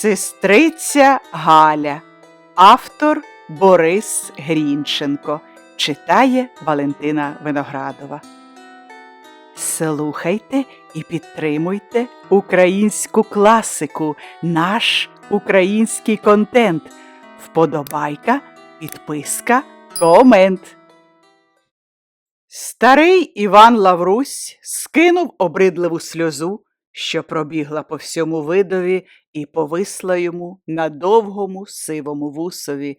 Сестриця Галя, автор Борис Грінченко, читає Валентина Виноградова. Слухайте і підтримуйте українську класику, наш український контент. Вподобайка, підписка, комент. Старий Іван Лаврусь скинув обридливу сльозу, що пробігла по всьому видові і повисла йому на довгому сивому вусові.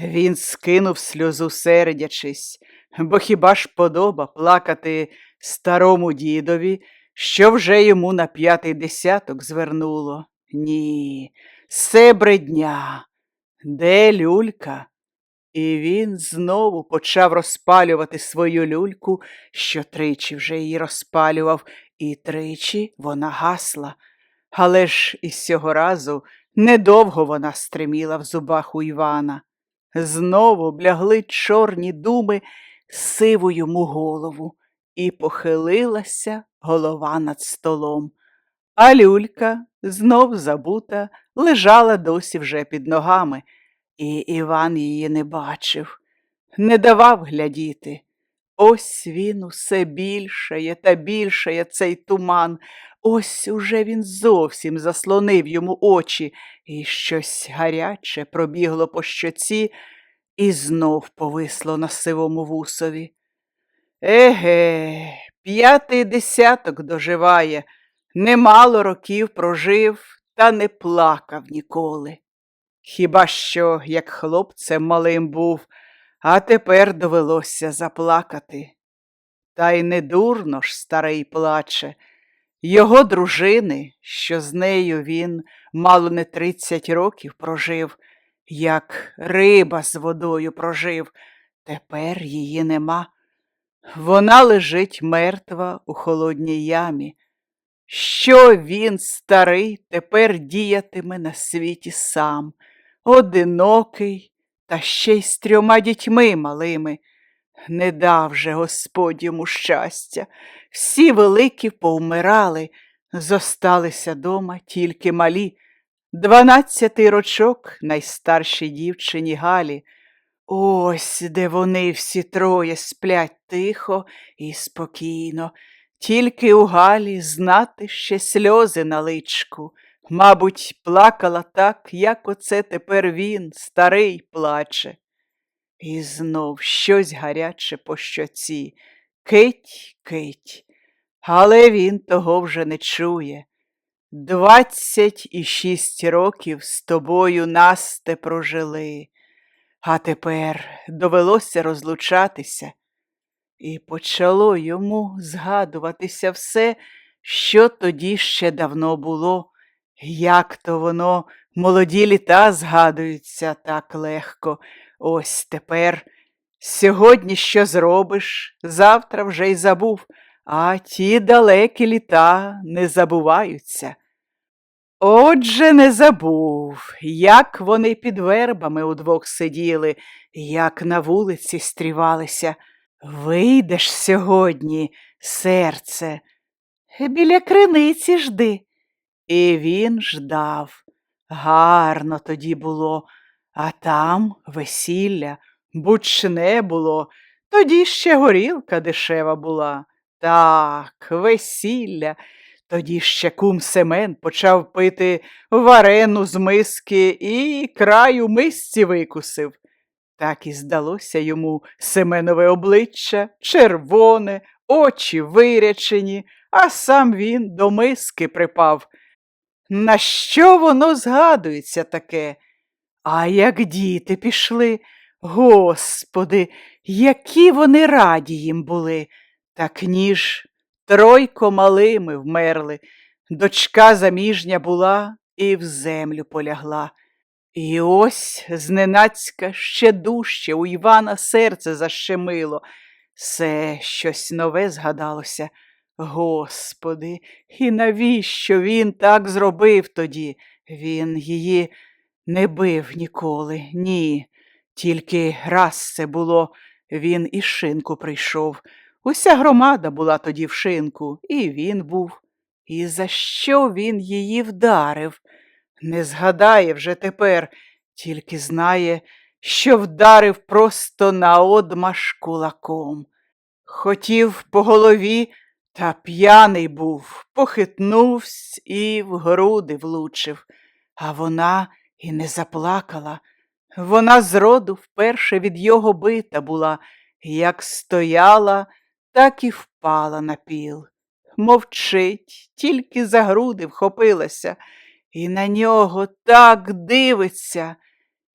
Він скинув сльозу, сердячись, бо хіба ж подоба плакати старому дідові, що вже йому на п'ятий десяток звернуло? Ні, це бредня. Де люлька? І він знову почав розпалювати свою люльку, що тричі вже її розпалював, і тричі вона гасла. Але ж із цього разу недовго вона стриміла в зубах у Івана. Знову блягли чорні думи сиву йому голову, і похилилася голова над столом. А люлька, знов забута, лежала досі вже під ногами, і Іван її не бачив, не давав глядіти. Ось він усе більшає та більшає цей туман. Ось уже він зовсім заслонив йому очі, і щось гаряче пробігло по щоці і знов повисло на сивому вусові. Еге, п'ятий десяток доживає, немало років прожив та не плакав ніколи. Хіба що, як хлопцем малим був, а тепер довелося заплакати. Та й не дурно ж старий плаче. Його дружини, що з нею він мало не тридцять років прожив, як риба з водою прожив, тепер її нема. Вона лежить мертва у холодній ямі. Що він, старий, тепер діятиме на світі сам, одинокий, та ще й з трьома дітьми малими. Не дав же Господь йому щастя. Всі великі повмирали, зосталися дома тільки малі. Дванадцятий рочок найстаршій дівчині Галі. Ось де вони всі троє сплять тихо і спокійно, тільки у Галі знати ще сльози на личку. Мабуть, плакала так, як оце тепер він, старий, плаче. І знов щось гаряче по щоці. Кить, кить. Але він того вже не чує. Двадцять і шість років з тобою Насте прожили, а тепер довелося розлучатися. І почало йому згадуватися все, що тоді ще давно було, як то воно молоді літа згадуються так легко. Ось тепер. Сьогодні що зробиш, завтра вже й забув, а ті далекі літа не забуваються. Отже, не забув, як вони під вербами удвох сиділи, як на вулиці стрівалися. Вийдеш сьогодні, серце, біля криниці жди. І він ждав. Гарно тоді було, а там весілля, бучне було, тоді ще горілка дешева була. Так, весілля. Тоді ще кум Семен почав пити варену з миски і краю мисці викусив. Так і здалося йому Семенове обличчя, червоне, очі вирячені, а сам він до миски припав. На що воно згадується таке? А як діти пішли, господи, які вони раді їм були, так ніж тройко малими вмерли, дочка заміжня була і в землю полягла. І ось зненацька ще дужче у Івана серце защемило. Все щось нове згадалося. Господи, і навіщо він так зробив тоді? Він її не бив ніколи, ні. Тільки раз це було, він і шинку прийшов. Уся громада була тоді в шинку, і він був. І за що він її вдарив? Не згадає вже тепер, тільки знає, що вдарив просто наодмаш кулаком. Хотів по голові, та п'яний був, похитнувсь і в груди влучив. А вона і не заплакала. Вона зроду вперше від його бита була, як стояла, так і впала на піл. Мовчить, тільки за груди вхопилася, і на нього так дивиться,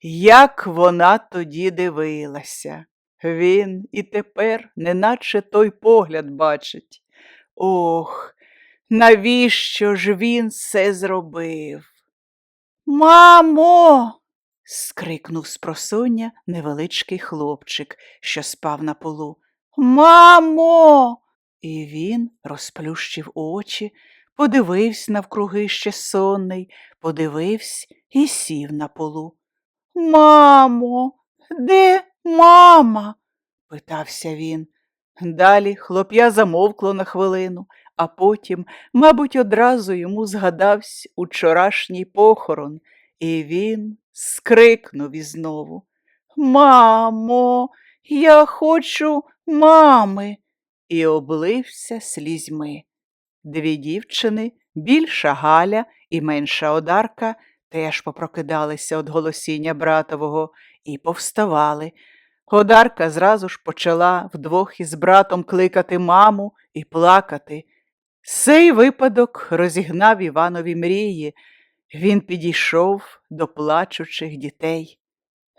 як вона тоді дивилася. Він і тепер неначе той погляд бачить. Ох, навіщо ж він це зробив? Мамо. скрикнув спросоння невеличкий хлопчик, що спав на полу. Мамо. І він розплющив очі, подивився навкруги ще сонний, подивився і сів на полу. Мамо, де мама? питався він. Далі хлоп'я замовкло на хвилину, а потім, мабуть, одразу йому згадався учорашній похорон, і він скрикнув ізнову. Мамо, я хочу мами, і облився слізьми. Дві дівчини, більша Галя і менша Одарка, теж попрокидалися від голосіння братового і повставали. Одарка зразу ж почала вдвох із братом кликати маму і плакати. Сей випадок розігнав Іванові мрії. Він підійшов до плачучих дітей.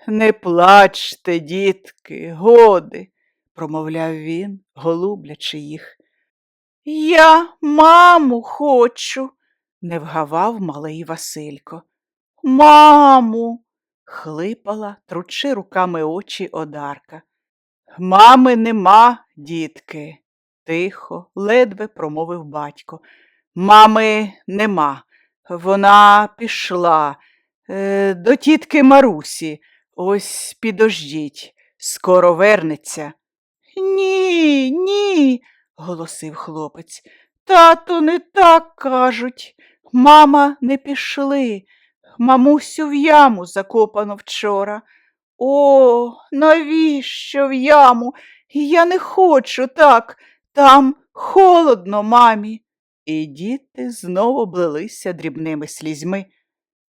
Не плачте, дітки, годи, промовляв він, голублячи їх. Я маму хочу, не вгавав малий Василько. Маму, хлипала, тручи руками очі Одарка. Мами нема, дітки, тихо, ледве промовив батько. Мами нема. Вона пішла е, до тітки Марусі. Ось підождіть, скоро вернеться. Ні, ні, голосив хлопець. Тату, не так кажуть. Мама не пішли. Мамусю в яму закопано вчора. О, навіщо в яму? Я не хочу так. Там холодно, мамі. І діти знову облилися дрібними слізьми.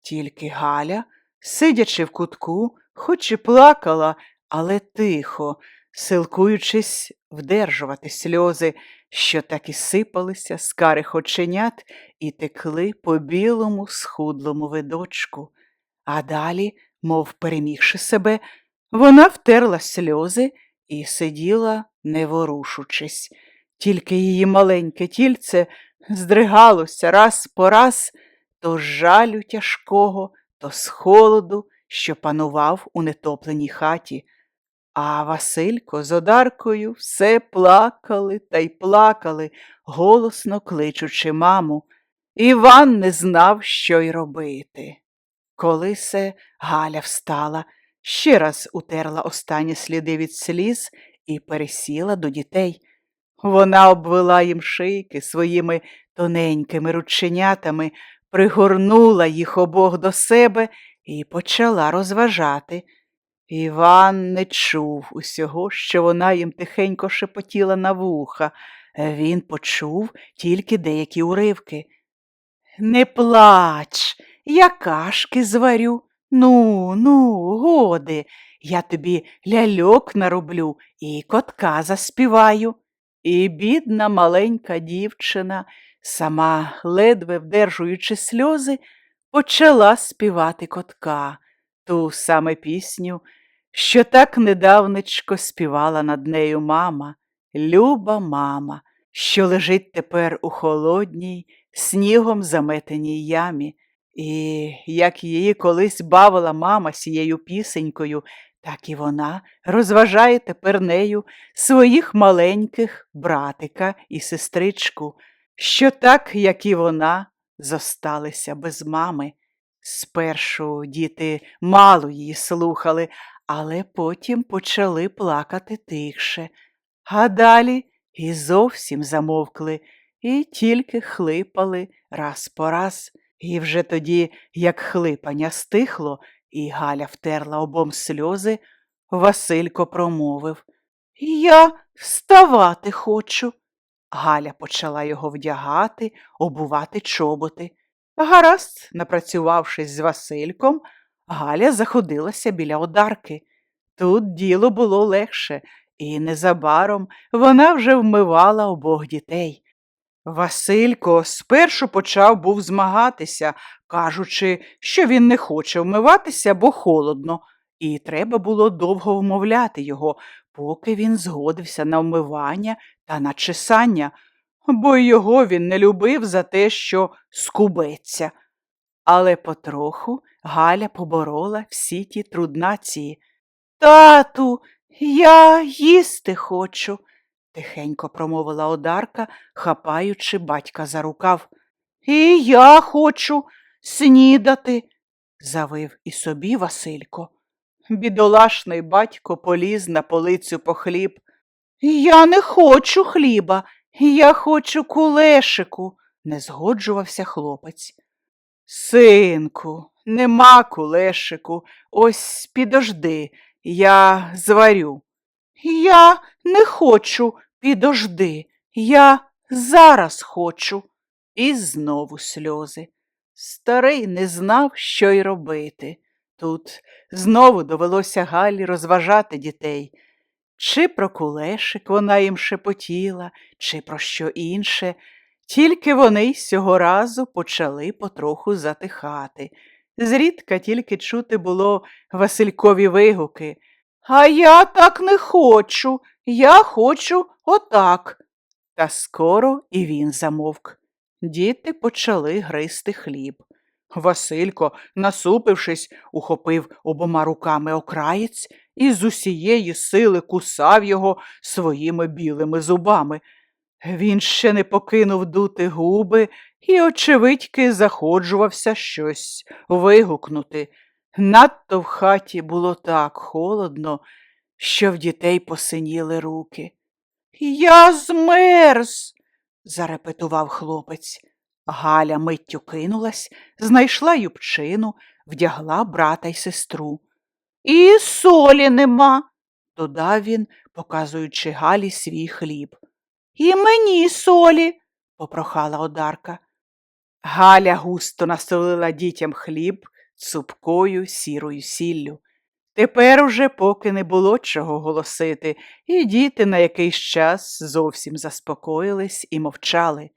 Тільки Галя, сидячи в кутку, хоч і плакала, але тихо, силкуючись вдержувати сльози, що так і сипалися з карих оченят і текли по білому схудлому видочку. А далі, мов перемігши себе, вона втерла сльози і сиділа, не ворушучись. Тільки її маленьке тільце здригалося раз по раз то з жалю тяжкого, то з холоду, що панував у нетопленій хаті. А Василько з Одаркою все плакали та й плакали, голосно кличучи маму. Іван не знав, що й робити. Коли се Галя встала, ще раз утерла останні сліди від сліз і пересіла до дітей. Вона обвела їм шийки своїми тоненькими рученятами, пригорнула їх обох до себе і почала розважати. Іван не чув усього, що вона їм тихенько шепотіла на вуха. Він почув тільки деякі уривки. Не плач, я кашки зварю. Ну, ну, годи, я тобі ляльок нароблю і котка заспіваю. І бідна маленька дівчина, сама ледве вдержуючи сльози, почала співати котка, ту саме пісню, що так недавнечко співала над нею мама, люба мама, що лежить тепер у холодній, снігом заметеній ямі. І як її колись бавила мама сією пісенькою, так і вона розважає тепер нею своїх маленьких братика і сестричку, що так, як і вона, зосталися без мами. Спершу діти мало її слухали, але потім почали плакати тихше, а далі і зовсім замовкли, і тільки хлипали раз по раз. І вже тоді, як хлипання стихло, і Галя втерла обом сльози, Василько промовив Я вставати хочу. Галя почала його вдягати, обувати чоботи. Гаразд, напрацювавшись з Васильком, Галя заходилася біля одарки. Тут діло було легше, і незабаром вона вже вмивала обох дітей. Василько спершу почав був змагатися, кажучи, що він не хоче вмиватися, бо холодно, і треба було довго вмовляти його, поки він згодився на вмивання та на чесання, бо його він не любив за те, що скубеться. Але потроху Галя поборола всі ті труднації. Тату, я їсти хочу, тихенько промовила одарка, хапаючи батька за рукав. І я хочу снідати, завив і собі Василько. Бідолашний батько поліз на полицю по хліб. Я не хочу хліба, я хочу кулешику, не згоджувався хлопець. Синку, нема кулешику, ось підожди, я зварю. Я не хочу підожди, я зараз хочу. І знову сльози. Старий не знав, що й робити. Тут знову довелося Галі розважати дітей. Чи про кулешик вона їм шепотіла, чи про що інше. Тільки вони сього разу почали потроху затихати. Зрідка тільки чути було Василькові вигуки. А я так не хочу, я хочу отак. Та скоро і він замовк. Діти почали гризти хліб. Василько, насупившись, ухопив обома руками окраєць і з усієї сили кусав його своїми білими зубами. Він ще не покинув дути губи і, очевидьки, заходжувався щось вигукнути. Надто в хаті було так холодно, що в дітей посиніли руки. Я змерз, зарепетував хлопець. Галя миттю кинулась, знайшла юбчину, вдягла брата й сестру. І солі нема, додав він, показуючи Галі свій хліб. І мені солі, попрохала одарка. Галя густо насолила дітям хліб цупкою сірою сіллю. Тепер уже поки не було чого голосити, і діти на якийсь час зовсім заспокоїлись і мовчали.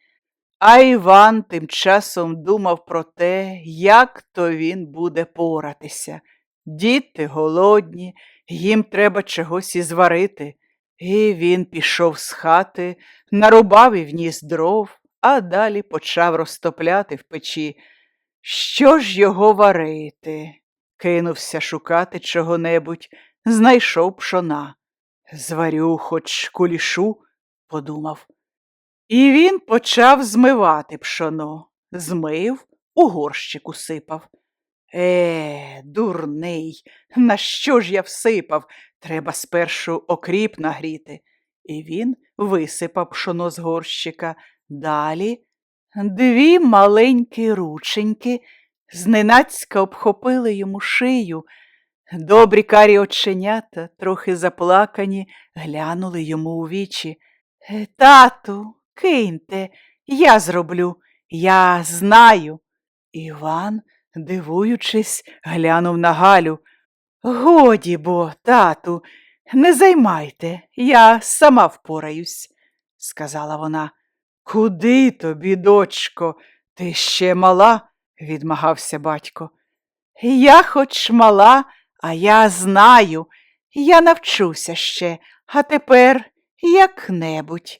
А Іван тим часом думав про те, як то він буде поратися. Діти голодні, їм треба чогось і зварити. І він пішов з хати, нарубав і вніс дров, а далі почав розтопляти в печі. Що ж його варити? Кинувся шукати чого-небудь, знайшов пшона. Зварю хоч кулішу, подумав. І він почав змивати пшоно, змив, у горщик усипав. Е, дурний, на що ж я всипав? Треба спершу окріп нагріти. І він висипав пшоно з горщика. Далі дві маленькі рученьки зненацька обхопили йому шию. Добрі карі оченята, трохи заплакані, глянули йому у вічі. «Е, Тату, киньте, я зроблю, я знаю. Іван, дивуючись, глянув на Галю. Годі бо, тату, не займайте, я сама впораюсь, сказала вона. Куди тобі, дочко? Ти ще мала? відмагався батько. Я хоч мала, а я знаю, я навчуся ще, а тепер як-небудь.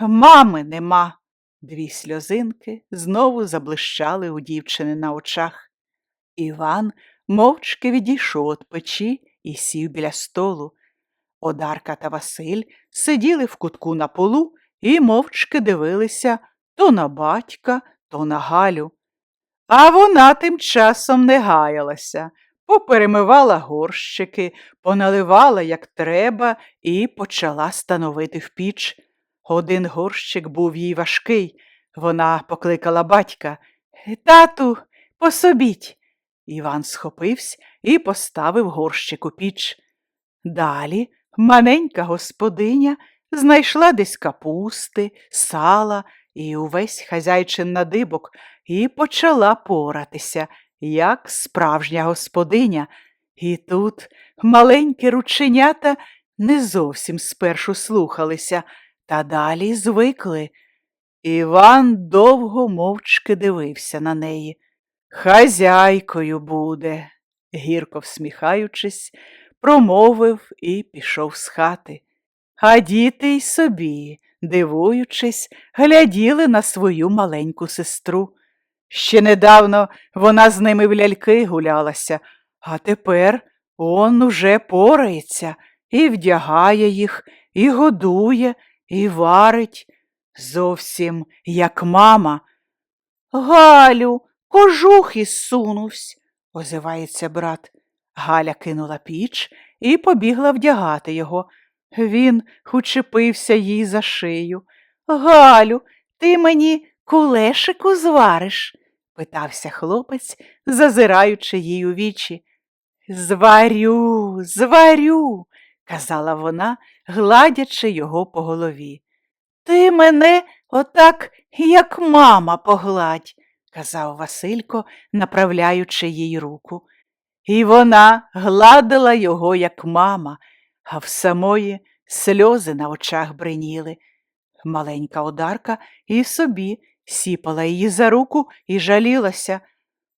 Мами нема. Дві сльозинки знову заблищали у дівчини на очах. Іван мовчки відійшов від печі і сів біля столу. Одарка та Василь сиділи в кутку на полу і мовчки дивилися то на батька, то на Галю. А вона тим часом не гаялася, поперемивала горщики, поналивала, як треба, і почала становити в піч. Один горщик був їй важкий. Вона покликала батька. Тату, пособіть. Іван схопився і поставив горщик у піч. Далі маленька господиня знайшла десь капусти, сала і увесь хазяйчин надибок і почала поратися, як справжня господиня. І тут маленькі рученята не зовсім спершу слухалися, та далі звикли. Іван довго мовчки дивився на неї. Хазяйкою буде, гірко всміхаючись, промовив і пішов з хати. А діти й собі, дивуючись, гляділи на свою маленьку сестру. Ще недавно вона з ними в ляльки гулялася, а тепер он уже порається і вдягає їх, і годує, і варить. Зовсім як мама. Галю, кожух ізсунувсь, озивається брат. Галя кинула піч і побігла вдягати його. Він учепився їй за шию. Галю, ти мені кулешику звариш? питався хлопець, зазираючи їй у вічі. Зварю, зварю, казала вона, гладячи його по голові. Ти мене отак, як мама, погладь, казав Василько, направляючи їй руку. І вона гладила його, як мама, а в самої сльози на очах бриніли. Маленька одарка і собі сіпала її за руку і жалілася.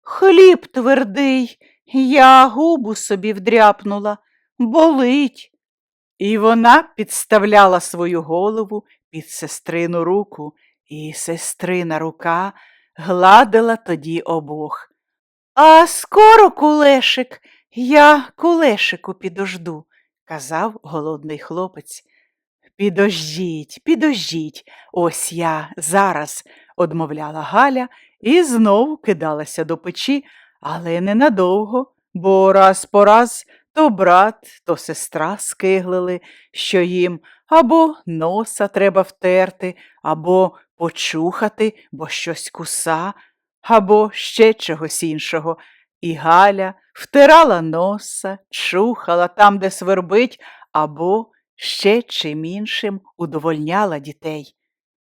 Хліб твердий, я губу собі вдряпнула, болить. І вона підставляла свою голову під сестрину руку, і сестрина рука гладила тоді обох. А скоро, кулешик, я кулешику підожду, казав голодний хлопець. Підождіть, підождіть, ось я зараз, одмовляла Галя і знову кидалася до печі, але ненадовго, бо раз по раз то брат, то сестра скиглили, що їм або носа треба втерти, або почухати, бо щось куса, або ще чогось іншого. І Галя втирала носа, чухала там, де свербить, або ще чим іншим удовольняла дітей.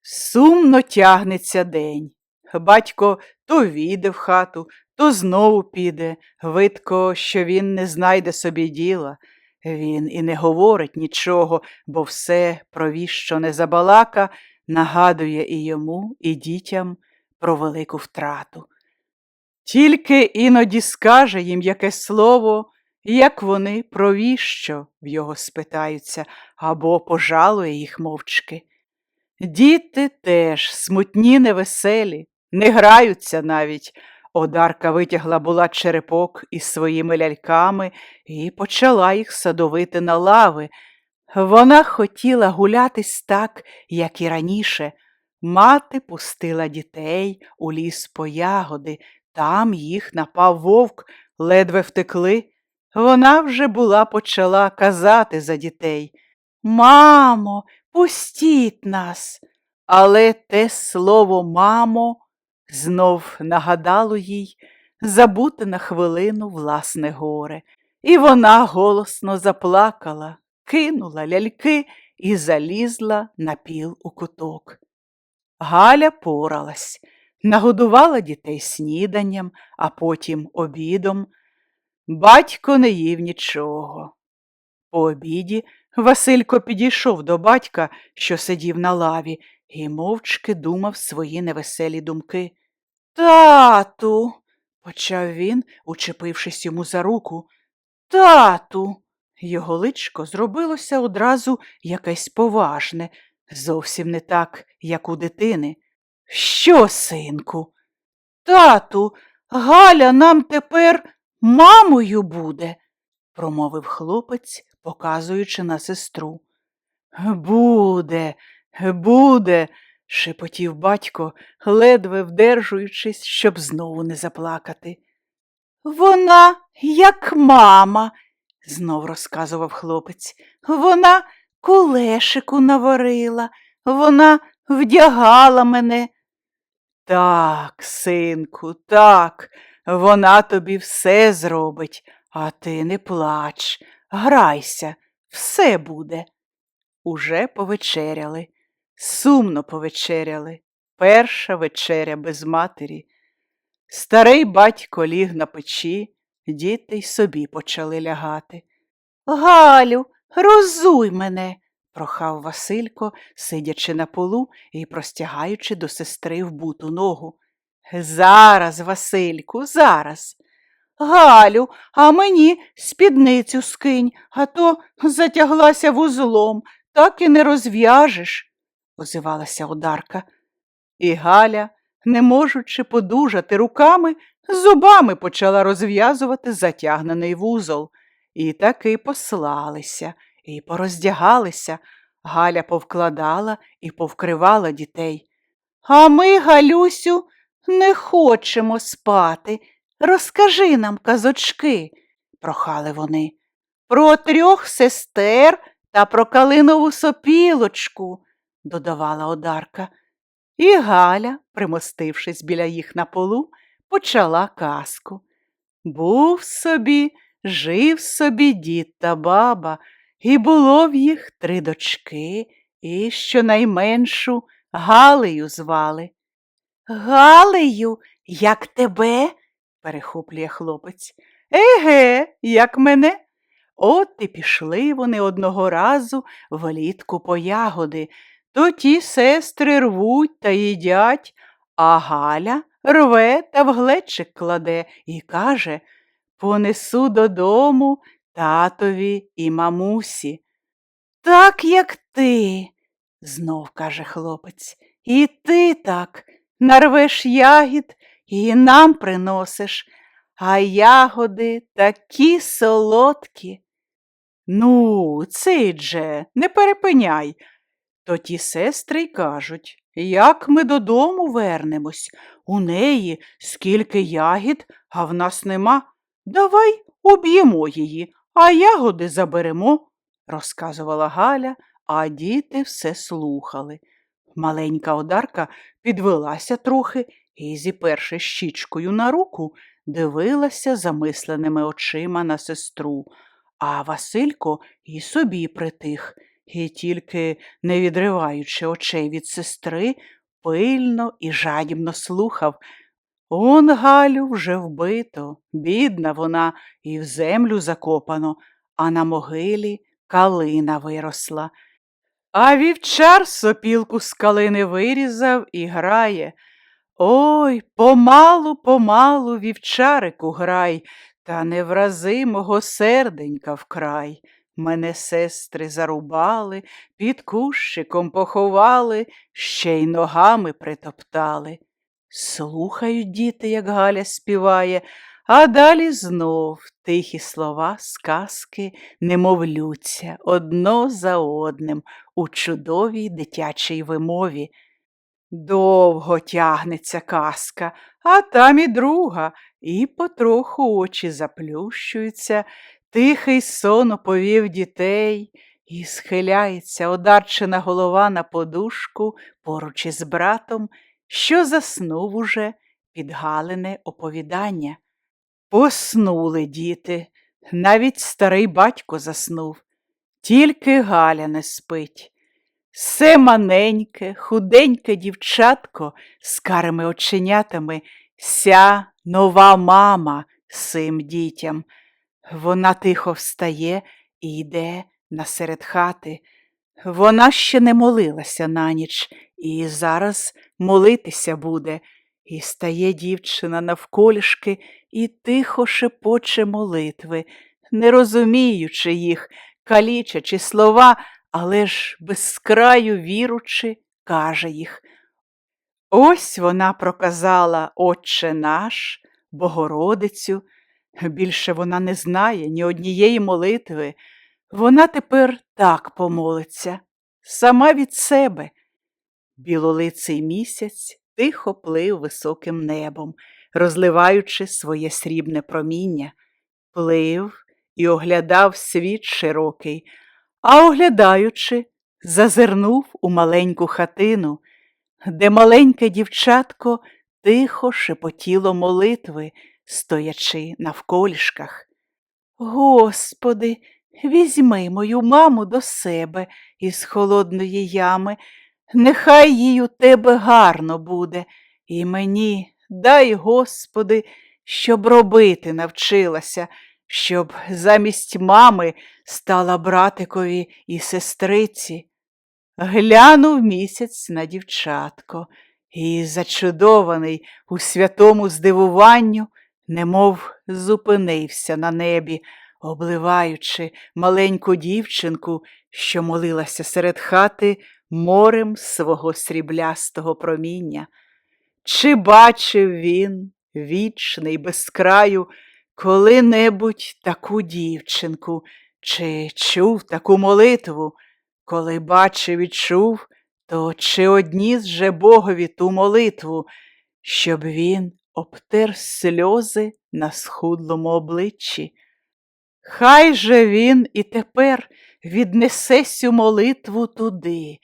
Сумно тягнеться день. Батько то війде в хату, то знову піде. Видко, що він не знайде собі діла. Він і не говорить нічого, бо все, про віщо не забалака, нагадує і йому, і дітям про велику втрату. Тільки іноді скаже їм якесь слово, як вони про віщо в його спитаються або пожалує їх мовчки. Діти теж смутні, невеселі, не граються навіть. Одарка витягла була черепок із своїми ляльками і почала їх садовити на лави. Вона хотіла гулятись так, як і раніше. Мати пустила дітей у ліс по ягоди, там їх напав вовк, ледве втекли. Вона вже була почала казати за дітей. Мамо, пустіть нас. Але те слово мамо знов нагадало їй забути на хвилину власне горе, і вона голосно заплакала, кинула ляльки і залізла на піл у куток. Галя поралась, нагодувала дітей сніданням, а потім обідом. Батько не їв нічого. По обіді Василько підійшов до батька, що сидів на лаві, і мовчки думав свої невеселі думки. Тату, почав він, учепившись йому за руку. Тату. Його личко зробилося одразу якесь поважне, зовсім не так, як у дитини. Що, синку? Тату, Галя нам тепер мамою буде, промовив хлопець, показуючи на сестру. Буде, буде, шепотів батько, ледве вдержуючись, щоб знову не заплакати. Вона, як мама, знов розказував хлопець, вона кулешику наварила, вона вдягала мене. Так, синку, так, вона тобі все зробить, а ти не плач, грайся, все буде. Уже повечеряли, сумно повечеряли, перша вечеря без матері. Старий батько ліг на печі, діти й собі почали лягати. Галю, розуй мене, прохав Василько, сидячи на полу і простягаючи до сестри вбуту ногу. Зараз, Васильку, зараз. Галю, а мені спідницю скинь, а то затяглася вузлом, так і не розв'яжеш, озивалася Одарка. І Галя, не можучи подужати руками, зубами почала розв'язувати затягнений вузол. І таки послалися, і пороздягалися. Галя повкладала і повкривала дітей. А ми, Галюсю, не хочемо спати. Розкажи нам казочки, прохали вони, про трьох сестер та про калинову сопілочку, додавала Одарка. І Галя, примостившись біля їх на полу, почала казку. Був собі, жив собі дід та баба, і було в їх три дочки, і щонайменшу Галею звали. Галею, як тебе? перехоплює хлопець. Еге, як мене. От і пішли вони одного разу влітку по ягоди, то ті сестри рвуть та їдять, а Галя рве та в глечик кладе і каже Понесу додому татові і мамусі. Так, як ти, знов каже хлопець, і ти так нарвеш ягід і нам приносиш, а ягоди такі солодкі. Ну, цидже, не перепиняй. То ті сестри й кажуть, як ми додому вернемось, у неї скільки ягід, а в нас нема. Давай уб'ємо її, а ягоди заберемо, розказувала Галя, а діти все слухали. Маленька одарка підвелася трохи і, зіперши щічкою на руку, дивилася замисленими очима на сестру, а Василько і собі притих, і тільки, не відриваючи очей від сестри, пильно і жадібно слухав. Он Галю вже вбито, бідна вона, і в землю закопано, а на могилі калина виросла. А вівчар сопілку з калини вирізав і грає. Ой, помалу, помалу, вівчарику грай, та не врази мого серденька вкрай. Мене сестри зарубали, під кущиком поховали, ще й ногами притоптали. Слухають діти, як Галя співає, а далі знов тихі слова, сказки немовлються одно за одним у чудовій дитячій вимові. Довго тягнеться казка, а там і друга, і потроху очі заплющуються, тихий сон оповів дітей, і схиляється одарчена голова на подушку поруч із братом, що заснув уже під галине оповідання. Поснули діти, навіть старий батько заснув, тільки Галя не спить. Все маненьке, худеньке дівчатко з карими оченятами, ся нова мама сим дітям. Вона тихо встає і йде насеред хати. Вона ще не молилася на ніч і зараз молитися буде. І стає дівчина навколішки і тихо шепоче молитви, не розуміючи їх, калічачи слова, але ж без краю віручи, каже їх. Ось вона проказала Отче наш, Богородицю. Більше вона не знає ні однієї молитви. Вона тепер так помолиться, сама від себе. Білолиций місяць тихо плив високим небом, розливаючи своє срібне проміння, плив і оглядав світ широкий, а оглядаючи, зазирнув у маленьку хатину. де маленьке дівчатко тихо шепотіло молитви, стоячи навколішках. Господи, візьми мою маму до себе із холодної ями, нехай їй у тебе гарно буде, і мені дай, Господи, щоб робити навчилася, щоб замість мами стала братикові і сестриці. Глянув місяць на дівчатко і, зачудований у святому здивуванню, немов зупинився на небі, обливаючи маленьку дівчинку, що молилася серед хати морем свого сріблястого проміння. Чи бачив він, вічний без краю, коли-небудь таку дівчинку, чи чув таку молитву? Коли бачив і чув, то чи одніс же Богові ту молитву, щоб він обтер сльози на схудлому обличчі? Хай же він і тепер віднесе сю молитву туди,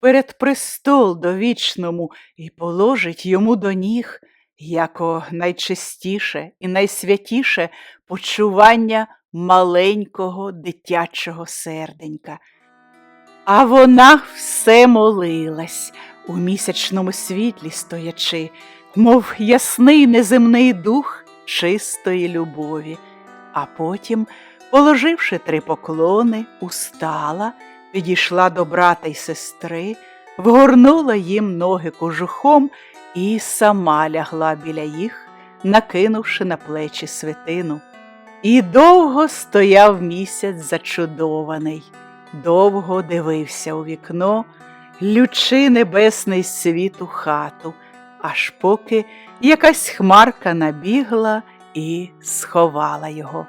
перед престол довічному, і положить йому до ніг, яко найчистіше і найсвятіше почування маленького дитячого серденька. А вона все молилась, у місячному світлі стоячи, мов ясний неземний дух чистої любові, а потім, положивши три поклони, устала, підійшла до брата й сестри, вгорнула їм ноги кожухом і сама лягла біля їх, накинувши на плечі свитину. І довго стояв місяць зачудований, довго дивився у вікно, лючи небесний світ у хату, аж поки якась хмарка набігла і сховала його.